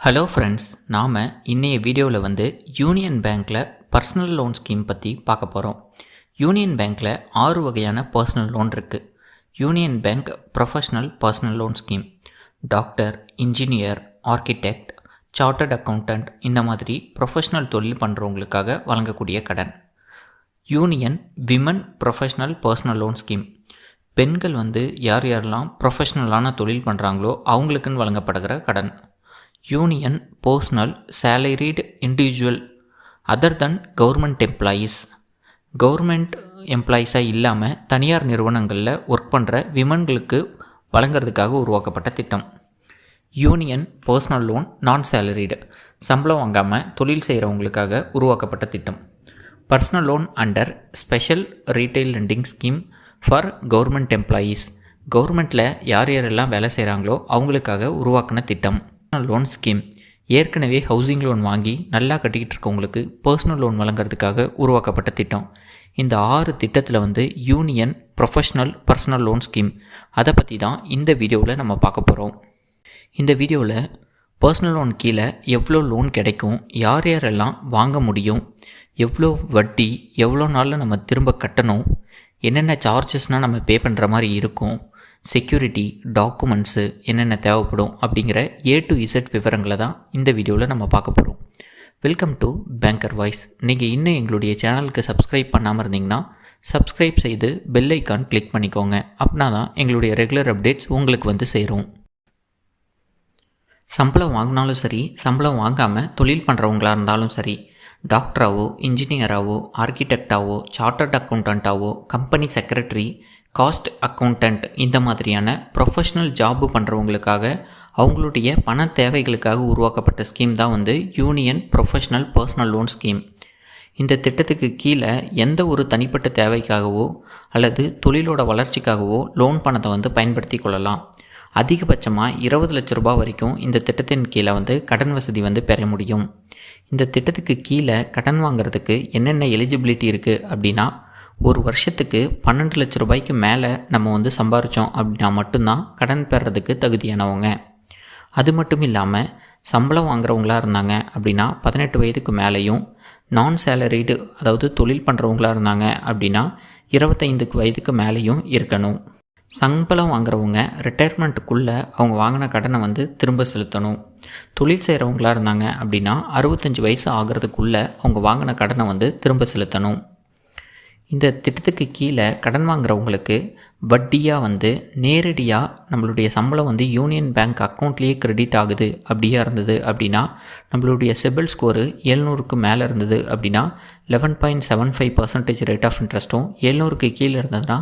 Hello friends நாம் இன்றைய வீடியோவில் வந்து யூனியன் பேங்க்கில் பர்சனல் லோன் ஸ்கீம் பற்றி பார்க்க போகிறோம் யூனியன் பேங்க்கில் ஆறு வகையான பர்சனல் லோன் இருக்குது Union Bank professional personal loan scheme. Doctor engineer architect chartered accountant இந்த மாதிரி ப்ரொஃபஷனல் தொழில் பண்ணுறவங்களுக்காக வழங்கக்கூடிய கடன். Union women professional personal loan scheme. பெண்கள் வந்து யார் யாரெல்லாம் ப்ரொஃபஷ்னலான தொழில் பண்ணுறாங்களோ அவங்களுக்குன்னு வழங்கப்படுகிற கடன். Union personal salaried individual other than government employees government எம்ப்ளாயீஸாக இல்லாமல் தனியார் நிறுவனங்களில் ஒர்க் பண்ணுற விமன்களுக்கு வழங்குறதுக்காக உருவாக்கப்பட்ட திட்டம். Union personal loan non salaried சம்பளம் வாங்காமல் தொழில் செய்கிறவங்களுக்காக உருவாக்கப்பட்ட திட்டம். Personal loan under special retail lending scheme for government employees கவர்மெண்ட்டில் யார் யாரெல்லாம் வேலை செய்கிறாங்களோ அவங்களுக்காக உருவாக்கின திட்டம். லோன் ஸ்கீம் ஏற்கனவே ஹவுசிங் லோன் வாங்கி நல்லா கட்டிக்கிட்டு இருக்கவங்களுக்கு பர்சனல் லோன் வழங்குறதுக்காக உருவாக்கப்பட்ட திட்டம். இந்த ஆறு திட்டத்தில் வந்து Union professional personal loan scheme அதை பற்றி தான் இந்த வீடியோவில் நம்ம பார்க்க போகிறோம் இந்த வீடியோவில் பர்சனல் லோன் கீழே எவ்வளோ லோன் கிடைக்கும் யார் யாரெல்லாம் வாங்க முடியும் எவ்வளோ வட்டி எவ்வளோ நாளில் நம்ம திரும்ப கட்டணும் என்னென்ன சார்ஜஸ்னால் நம்ம பே பண்ணுற மாதிரி இருக்கும் செக்யூரிட்டி டாக்குமெண்ட்ஸு என்னென்ன தேவைப்படும் அப்படிங்கிற ஏ டு இசட் விவரங்களை தான் இந்த வீடியோவில் நம்ம பார்க்க போகிறோம் வெல்கம் டு பேங்கர் வாய்ஸ் நீங்கள் இன்னும் எங்களுடைய சேனலுக்கு சப்ஸ்கிரைப் பண்ணாமல் இருந்தீங்கன்னா சப்ஸ்கிரைப் செய்து பெல் ஐக்கான் கிளிக் பண்ணிக்கோங்க. அப்படின்னா தான் எங்களுடைய ரெகுலர் அப்டேட்ஸ் உங்களுக்கு வந்து சேரும். சம்பளம் வாங்கினாலும் சரி சம்பளம் வாங்காமல் தொழில் பண்ணுறவங்களாக இருந்தாலும் சரி டாக்டராகவோ இன்ஜினியராகவோ ஆர்கிடெக்டாவோ சார்ட்டர்ட் அக்கௌண்டண்ட்டாவோ கம்பெனி செக்ரட்டரி காஸ்ட் அக்கௌண்டன்ட் இந்த மாதிரியான ப்ரொஃபஷ்னல் ஜாப்பு பண்ணுறவங்களுக்காக அவங்களுடைய பண தேவைகளுக்காக உருவாக்கப்பட்ட ஸ்கீம் தான் வந்து Union professional personal loan scheme இந்த திட்டத்துக்கு கீழே எந்த ஒரு தனிப்பட்ட தேவைக்காகவோ அல்லது தொழிலோட வளர்ச்சிக்காகவோ லோன் பணத்தை வந்து பயன்படுத்தி கொள்ளலாம். அதிகபட்சமாக இருபது லட்ச ரூபாய் வரைக்கும் இந்த திட்டத்தின் கீழே வந்து கடன் வசதி வந்து பெற முடியும். இந்த திட்டத்துக்கு கீழே கடன் வாங்குறதுக்கு என்னென்ன எலிஜிபிலிட்டி இருக்குது அப்படின்னா ஒரு வருஷத்துக்கு பன்னெண்டு லட்ச ரூபாய்க்கு மேலே நம்ம வந்து சம்பாரித்தோம் அப்படின்னா மட்டும்தான் கடன் பெறதுக்கு தகுதியானவங்க. அது மட்டும் இல்லாமல் சம்பளம் வாங்குறவங்களா இருந்தாங்க அப்படின்னா பதினெட்டு வயதுக்கு மேலேயும் நான் சேலரிடு அதாவது தொழில் பண்ணுறவங்களா இருந்தாங்க அப்படின்னா இருபத்தைந்துக்கு வயதுக்கு மேலேயும் இருக்கணும். சம்பளம் வாங்குறவங்க ரிட்டையர்மெண்ட்டுக்குள்ளே அவங்க வாங்கின கடனை வந்து திரும்ப செலுத்தணும். தொழில் செய்கிறவங்களா இருந்தாங்க அப்படின்னா அறுபத்தஞ்சி வயசு ஆகிறதுக்குள்ளே அவங்க வாங்கின கடனை வந்து திரும்ப செலுத்தணும். இந்த திட்டத்துக்கு கீழே கடன் வாங்குறவங்களுக்கு வட்டியாக வந்து நேரடியாக நம்மளுடைய சம்பளம் வந்து யூனியன் பேங்க் அக்கௌண்ட்லேயே கிரெடிட் ஆகுது அப்படியா இருந்தது அப்படின்னா நம்மளுடைய செபில் ஸ்கோரு எழுநூறுக்கு மேலே இருந்தது அப்படின்னா eleven point seven five percentage rate of இன்ட்ரெஸ்ட்டும் எழுநூறுக்கு கீழே இருந்ததுன்னா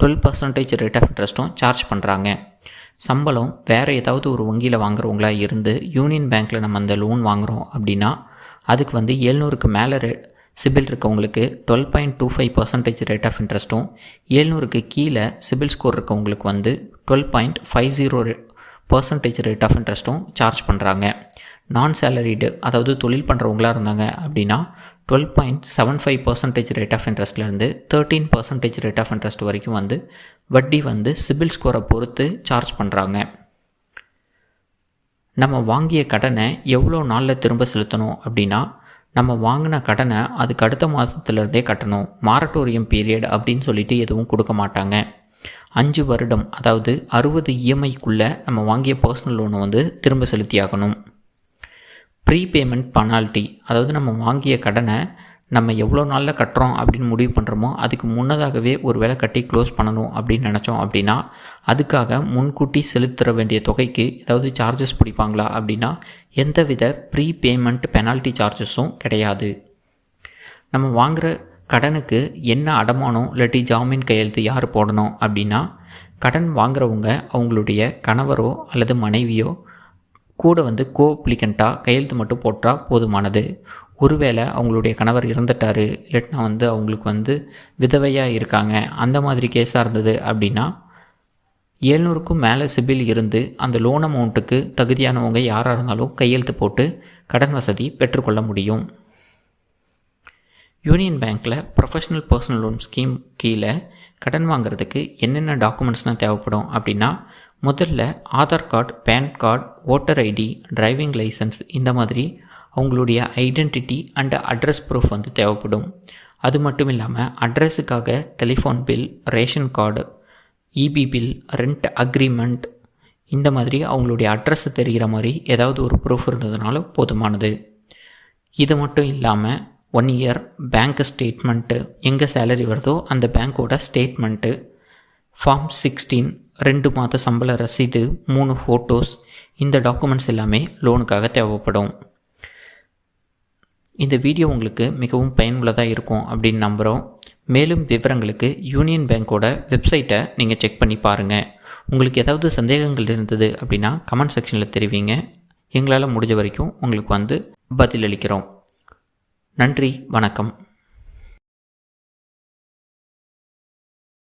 டுவெல் பர்சன்டேஜ் ரேட் ஆஃப் இன்ட்ரெஸ்ட்டும் சார்ஜ் பண்ணுறாங்க சம்பளம் வேறு ஏதாவது ஒரு வங்கியில் வாங்குறவங்களா இருந்து யூனியன் பேங்க்கில் நம்ம அந்த லோன் வாங்குகிறோம் அப்படின்னா அதுக்கு வந்து எழுநூறுக்கு மேலே ரே சிபில் இருக்கவங்களுக்கு twelve point two five percentage rate of இன்ட்ரெஸ்ட்டும் ஏழ்நூறுக்கு கீழே சிபில் ஸ்கோர் இருக்கவங்களுக்கு வந்து twelve point five zero percentage rate of இன்ட்ரெஸ்ட்டும் charge பண்ணுறாங்க நான் சேலரிடு அதாவது தொழில் பண்ணுறவங்களா இருந்தாங்க அப்படின்னா twelve point seven five percentage rate of இன்ட்ரெஸ்ட்லேருந்து thirteen percentage rate of interest வரைக்கும் வந்து வட்டி வந்து சிபில் ஸ்கோரை பொறுத்து சார்ஜ் பண்ணுறாங்க நம்ம வாங்கிய கடனை எவ்வளோ நாளில் திரும்ப செலுத்தணும் அப்படின்னா நம்ம வாங்கின கடனை அதுக்கு அடுத்த மாதத்துலேருந்தே கட்டணும். மாரட்டோரியம் பீரியட் அப்படின்னு சொல்லிட்டு எதுவும் கொடுக்க மாட்டாங்க. அஞ்சு வருடம் அதாவது அறுபது இஎம்ஐக்குள்ளே நம்ம வாங்கிய பர்சனல் லோனை வந்து திரும்ப செலுத்தியாகணும். ப்ரீபேமெண்ட் பனால்ட்டி அதாவது நம்ம வாங்கிய கடனை நம்ம எவ்வளோ நாளில் கட்டுறோம் அப்படின்னு முடிவு பண்ணுறோமோ அதுக்கு முன்னதாகவே ஒரு வேலை கட்டி க்ளோஸ் பண்ணணும் அப்படின்னு நினச்சோம் அப்படின்னா அதுக்காக முன்கூட்டி செலுத்துற வேண்டிய தொகைக்கு ஏதாவது சார்ஜஸ் பிடிப்பாங்களா அப்படின்னா எந்தவித ப்ரீ பேமெண்ட் பெனால்ட்டி சார்ஜஸும் கிடையாது. நம்ம வாங்குகிற கடனுக்கு என்ன அடமானம் இல்லாட்டி ஜாமீன் கையெழுத்து யார் போடணும் அப்படின்னா கடன் வாங்குறவங்க அவங்களுடைய கணவரோ அல்லது மனைவியோ கூட வந்து கோ அப்ளிகண்ட்டாக கையெழுத்து மட்டும் போட்டால் போதுமானது. ஒருவேளை அவங்களுடைய கணவர் இறந்துட்டார் இல்லாட்டினா வந்து அவங்களுக்கு வந்து விதவையாக இருக்காங்க அந்த மாதிரி கேஸாக இருந்தது அப்படின்னா ஏழ்நூறுக்கும் மேலே சிபில் இருந்து அந்த லோன் அமௌண்ட்டுக்கு தகுதியானவங்க யாராக இருந்தாலும் கையெழுத்து போட்டு கடன் வசதி பெற்றுக்கொள்ள முடியும். யூனியன் பேங்க்கில் ப்ரொஃபஷனல் பர்சனல் லோன் ஸ்கீம் கீழே கடன் வாங்குறதுக்கு என்னென்ன டாக்குமெண்ட்ஸ்லாம் தேவைப்படும் அப்படின்னா முதல்ல Aadhaar card PAN card voter ID driving licence இந்த மாதிரி அவங்களுடைய ஐடென்டிட்டி அண்ட் அட்ரஸ் ப்ரூஃப் வந்து தேவைப்படும். அது மட்டும் இல்லாமல் அட்ரஸுக்காக telephone bill ration card EB bill rent agreement இந்த மாதிரி அவங்களுடைய அட்ரஸ் தெரிகிற மாதிரி ஏதாவது ஒரு ப்ரூஃப் இருந்ததுனால போதுமானது. இது மட்டும் இல்லாமல் ஒன் இயர் பேங்க் ஸ்டேட்மெண்ட்டு எங்கே சேலரி வருதோ அந்த பேங்க்கோட ஸ்டேட்மெண்ட்டு ஃபார்ம் சிக்ஸ்டீன் ரெண்டு மாத சம்பள ரசீது மூணு ஃபோட்டோஸ் இந்த டாக்குமெண்ட்ஸ் எல்லாமே லோனுக்காக தேவைப்படும். இந்த வீடியோ உங்களுக்கு மிகவும் பயனுள்ளதாக இருக்கும் அப்படின்னு நம்புகிறோம் மேலும் விவரங்களுக்கு யூனியன் பேங்க்கோட வெப்சைட்டை நீங்கள் செக் பண்ணி பாருங்கள் உங்களுக்கு ஏதாவது சந்தேகங்கள் இருந்தது அப்படின்னா கமெண்ட் செக்ஷனில் தெரிவிங்க. எங்களால் முடிஞ்ச வரைக்கும் உங்களுக்கு வந்து பதிலளிக்கிறோம் நன்றி வணக்கம்.